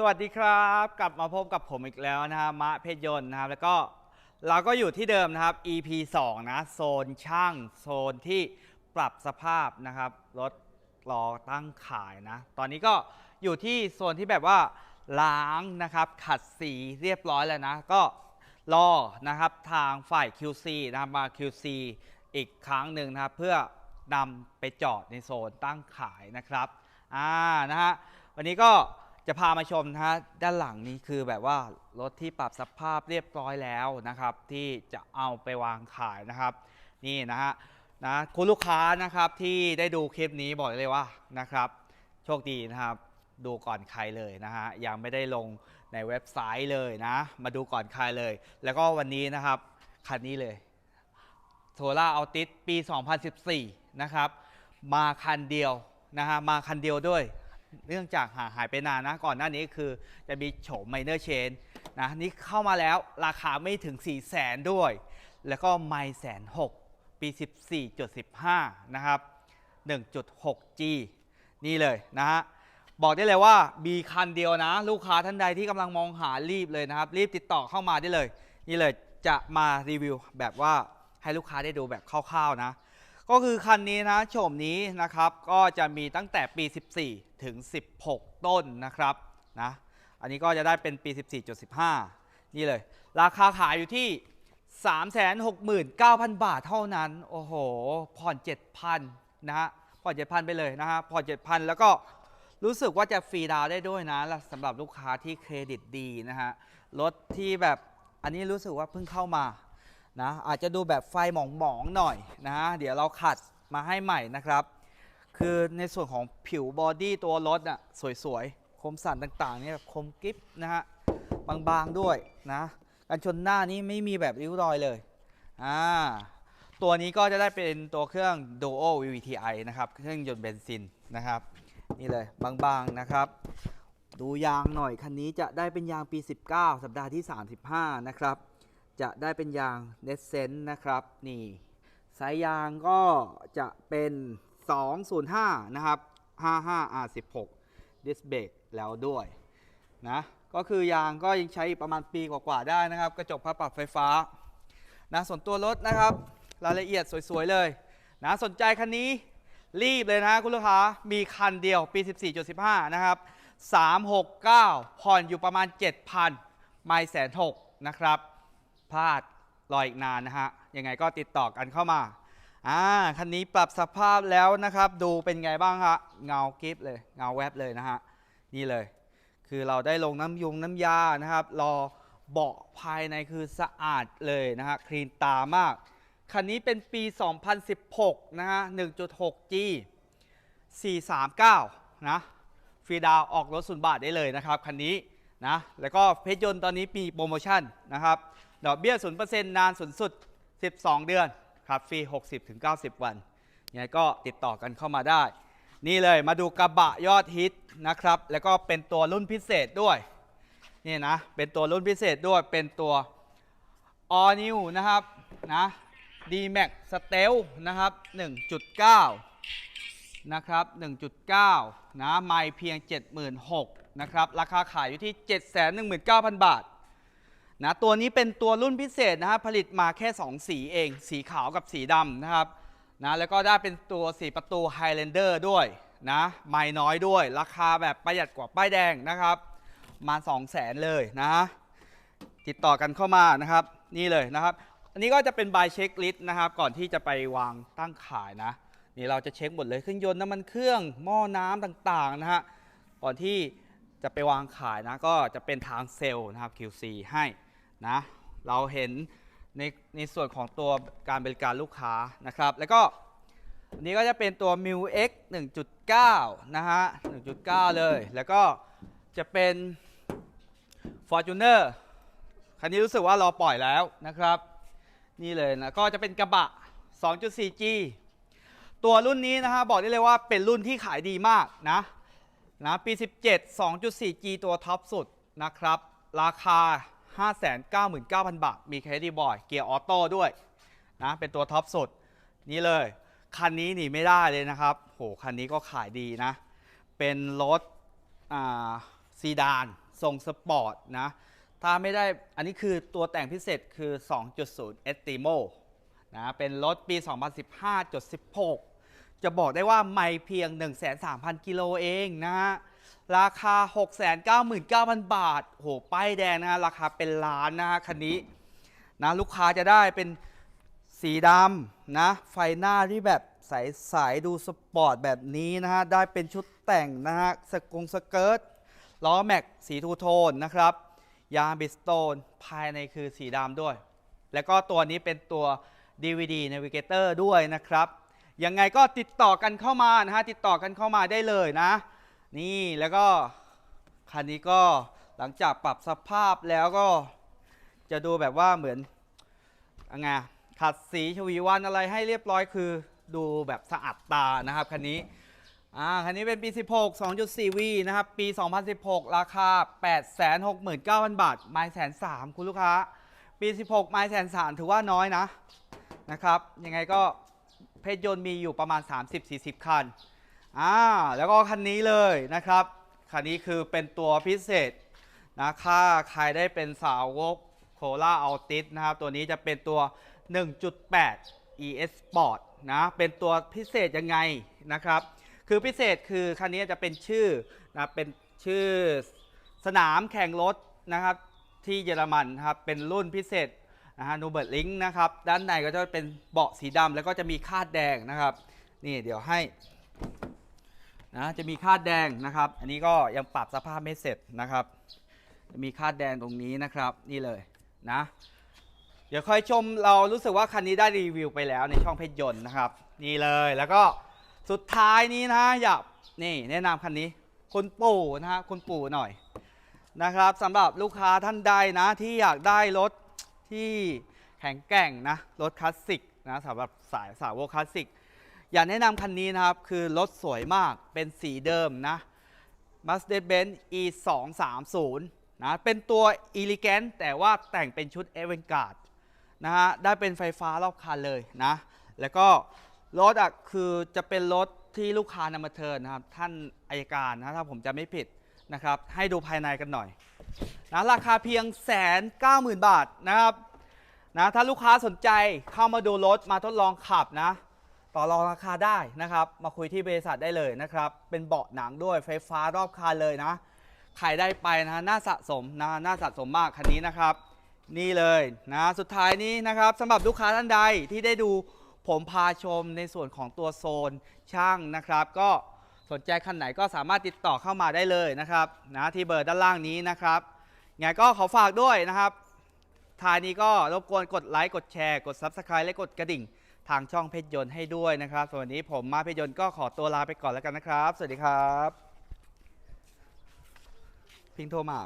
สวัสดีครับ กลับมาพบกับผมอีกแล้วนะฮะมะเพชรยนต์นะครับ แล้วก็เราก็อยู่ที่เดิมนะครับ EP 2 นะ โซนช่าง โซนที่ปรับสภาพนะครับรถรอตั้งขายนะ ตอนนี้ก็อยู่ที่โซนที่แบบว่าล้างนะครับ ขัดสีเรียบร้อยแล้วนะ ก็รอนะครับทางฝ่าย QC นะครับมา QC อีกครั้งหนึ่งนะครับ เพื่อนำไปจอดในโซนตั้งขายนะครับอ่านะฮะวันนี้ก็ จะพามาชมนะฮะด้านหลังนี้คือแบบว่ารถที่ปรับสภาพเรียบร้อยแล้วนะครับ ที่จะเอาไปวางขายนะครับ นี่นะฮะนะคุณลูกค้านะครับที่ได้ดูคลิปนี้บอกเลยว่านะครับ โชคดีนะครับ ดูก่อนใครเลยนะฮะยังไม่ได้ลงในเว็บไซต์เลยนะ มาดูก่อนใครเลย แล้วก็วันนี้นะครับคันนี้เลยโ o ล่าอัลติสปี 2014 นะครับ มาคันเดียวนะฮะมาคันเดียวด้วย เนื่องจากหาหายไปนานนะ ก่อนหน้านี้คือจะมีโฉมไมเนอร์เชนนะนี่เข้ามาแล้วราคาไม่ถึง 4 0 0แสนด้วย แล้วก็ไมแสนหกปี 14.15 นะครับ 1.6G นี่เลยนะฮะ บอกได้เลยว่ามีคันเดียวนะ ลูกค้าท่านใดที่กำลังมองหารีบเลยนะครับ รีบติดต่อเข้ามาได้เลย นี่เลยจะมารีวิวแบบว่าให้ลูกค้าได้ดูแบบคร่าวๆนะ ก็คือคันนี้นะโฉมนี้นะครับก็จะมีตั้งแต่ปี 14 ถึง 16 ต้นนะครับนะอันนี้ก็จะได้เป็นปี 14.15 นี่เลย ราคาขายอยู่ที่ 369,000 บาทเท่านั้น โอ้โห ผ่อน 7,000 นะฮะผ่อน 7,000 ไปเลยนะฮะผ่อน 7,000 แล้วก็รู้สึกว่าจะฟรีดาวได้ด้วยนะสำหรับลูกค้าที่เครดิตดีนะฮะรถที่แบบอันนี้รู้สึกว่าเพิ่งเข้ามา นะอาจจะดูแบบไฟหมองๆหน่อยนะฮะเดี๋ยวเราขัดมาให้ใหม่นะครับ คือในส่วนของผิวบอดี้ตัวรถอะสวยๆ คมสันต่างๆเนี่ยคมกริบนะฮะบางๆด้วยนะกันชนหน้านี้ไม่มีแบบริ้วรอยเลยอ่าตัวนี้ก็จะได้เป็นตัวเครื่อง Duo VVTi นะครับเครื่องยนต์เบนซินนะครับนี่เลยบางๆนะครับ ดูยางหน่อยคันนี้จะได้เป็นยางปี 19 สัปดาห์ที่ 35 นะครับ จะได้เป็นยางเนสเซนนะครับนี่สายยางก็จะเป็น 205 นะครับ 55 R16 ดิสเบรกแล้วด้วยนะก็คือยางก็ยังใช้ประมาณปีกว่าๆได้นะครับ กระจกพับปรับไฟฟ้านะส่วนตัวรถนะครับ รายละเอียดสวยๆเลยนะสนใจคันนี้รีบเลยนะคุณลูกค้า มีคันเดียวปี 14.15 นะครับ 369 ผ่อนอยู่ประมาณ 7,000 ไม่แสนหกนะครับ พลาดรออีกนานนะฮะ ยังไงก็ติดต่อกันเข้ามา อ่า คันนี้ปรับสภาพแล้วนะครับ ดูเป็นไงบ้างฮะ เงากิฟเลย เงาแวบเลยนะฮะ นี่เลย คือเราได้ลงน้ำยุงน้ำยานะครับ รอเบาะภายในคือสะอาดเลยนะฮะ คลีนตามาก คันนี้เป็นปี 2016 นะฮะ 1.6G 439 นะ ฟรีดาวออกรถศูนย์บาทได้เลยนะครับ คันนี้นะ แล้วก็เพชรยนต์ตอนนี้มีโปรโมชั่นนะครับ ดอกเบี้ย0%นเปอร์เซ็นต์นานสูงสุด 12 เดือนครับฟรี 60-90 วันยังไงก็ติดต่อกันเข้ามาได้ นี่เลยมาดูกระบะยอดฮิตนะครับ แล้วก็เป็นตัวรุ่นพิเศษด้วย นี่นะ เป็นตัวรุ่นพิเศษด้วยเป็นตัว All New นะครับนะ D-Max stel นะครับ 1.9 นะครับ 1.9 นะ ไม่เพียง 76,000นะครับ ราคาขายอยู่ที่ 719,000 บาท นะตัวนี้เป็นตัวรุ่นพิเศษนะฮะผลิตมาแค่ 2 สีเอง สีขาวกับสีดำนะครับนะแล้วก็ได้เป็นตัว 4 ประตู Highlander ด้วยนะไม่น้อยด้วย ราคาแบบประหยัดกว่าป้ายแดงนะครับ มา 2 0 0แสนเลยนะ ติดต่อกันเข้ามานะครับ นี่เลยนะครับ อันนี้ก็จะเป็นบายเช็คลิสต์นะครับ ก่อนที่จะไปวางตั้งขายนะ นี่เราจะเช็คหมดเลยเครื่องยนต์น้ำมันเครื่องหม้อน้ำต่างๆนะฮะก่อนที่จะไปวางขายนะก็จะเป็นทางเซลล์นะครับ QC ให้ นะเราเห็นในในส่วนของตัวการบริการลูกค้านะครับ แล้วก็อันนี้ก็จะเป็นตัว m i X 1.9 นะฮะ 1.9 เลย แล้วก็จะเป็น Fortuner คันนี้รู้สึกว่าเราปล่อยแล้วนะครับ นี่เลยนะ ก็จะเป็นกระบะ 2.4G ตัวรุ่นนี้นะฮะ บอกได้เลยว่าเป็นรุ่นที่ขายดีมากนะนะปี 17 2.4G ตัวท็อปสุดนะครับ ราคา 599,000 บาท มีเครดิบอยเกียร์ออโต้ด้วยนะเป็นตัวท็อปสุด นี่เลย คันนี้หนีไม่ได้เลยนะครับ โห คันนี้ก็ขายดีนะ เป็นรถอ่าซีดานทรงสปอร์ตนะ ถ้าไม่ได้อันนี้คือตัวแต่งพิเศษคือ 2.0 Estimo นะเป็นรถปี 2015.16 จะบอกได้ว่าไม่เพียง 1,300กิโลเองนะฮะ ราคา 699,000 บาท โห ป้ายแดงนะราคาเป็นล้านนะฮะคันนี้นะลูกค้าจะได้เป็นสีดำนะ ไฟหน้าที่แบบใสๆดูสปอร์ตแบบนี้นะฮะ ได้เป็นชุดแต่งนะฮะ สกงสเกิร์ต ล้อแม็กสีทูโทนนะครับ ยางบิสโตน ภายในคือสีดำด้วย แล้วก็ตัวนี้เป็นตัว DVD Navigator ด้วยนะครับ ยังไงก็ติดต่อกันเข้ามานะฮะ ติดต่อกันเข้ามาได้เลยนะ นี่แล้วก็คันนี้ก็หลังจากปรับสภาพแล้วก็จะดูแบบว่าเหมือนงไงขัดสีชวีวันอะไรให้เรียบร้อยคือดูแบบสะอาดตานะครับคันนี้อ่าคันนี้เป็นปี 16 2.4V นะครับ ปี 2016 ราคา 869,000 บาท ไม้แสนสามคุณลูกค้า ปี 16 ไม้แสนสามถือว่าน้อยนะนะครับ ยังไงก็เพชรยนต์มีอยู่ประมาณ 30-40 คัน อ่าแล้วก็คันนี้เลยนะครับ คันนี้คือเป็นตัวพิเศษนะค่าใครได้เป็นสาวกโคล่าอัลติสนะครับ ตัวนี้จะเป็นตัว 1.8 ES Sport นะ เป็นตัวพิเศษยังไงนะครับ คือพิเศษคือคันนี้จะเป็นชื่อนะเป็นชื่อสนามแข่งรถนะครับที่เยอรมันนะครับ เป็นรุ่นพิเศษนะฮะนูเบิร์ตลิงนะครับ ด้านในก็จะเป็นเบาะสีดำแล้วก็จะมีคาดแดงนะครับ นี่เดี๋ยวให้ นะจะมีคาดแดงนะครับ อันนี้ก็ยังปรับสภาพไม่เสร็จนะครับ มีคาดแดงตรงนี้นะครับนี่เลยนะ เดี๋ยวค่อยชมเรารู้สึกว่าคันนี้ได้รีวิวไปแล้วในช่องเพชรยนต์นะครับ นี่เลยแล้วก็สุดท้ายนี้นะอยากนี่แนะนำคันนี้คุณปู่นะฮะคุณปู่หน่อยนะครับสำหรับลูกค้าท่านใดนะที่อยากได้รถที่แข็งแกร่งนะรถคลาสสิกนะสำหรับสายสาวกคลาสสิก อยากแนะนำคันนี้นะครับ คือรถสวยมากเป็นสีเดิมนะ Mercedes-Benz E 2 3 0 นะเป็นตัว Elegant แต่ว่าแต่งเป็นชุด a v a n g a r d นะฮะได้เป็นไฟฟ้ารอบคันเลยนะ แล้วก็รถอะคือจะเป็นรถที่ลูกค้านำมาเทิร์นนะครับ ท่านอายการนะถ้าผมจะไม่ผิดนะครับ ให้ดูภายในกันหน่อยนะราคาเพียงแสนเก้าหมื่นบาทนะครับนะถ้าลูกค้าสนใจเข้ามาดูรถมาทดลองขับนะ ต่อรองราคาได้นะครับ มาคุยที่บริษัทได้เลยนะครับ เป็นเบาะหนังด้วยไฟฟ้ารอบคันเลยนะใครได้ไปนะน่าสะสมนะน่าสะสมมากคันนี้นะครับ นี่เลยนะสุดท้ายนี้นะครับสำหรับลูกค้าท่านใดที่ได้ดูผมพาชมในส่วนของตัวโซนช่างนะครับ ก็สนใจคันไหนก็สามารถติดต่อเข้ามาได้เลยนะครับนะที่เบอร์ด้านล่างนี้นะครับไงก็ขอฝากด้วยนะครับท้ายนี้ก็รบกวนกดไลค์กดแชร์กด Subscribe และกดกระดิ่ง ทางช่องเพชรยนต์ให้ด้วยนะครับส่วนวันนี้ผมมาเพชรยนต์ก็ขอตัวลาไปก่อนแล้วกันนะครับ สวัสดีครับ พิงโทรมา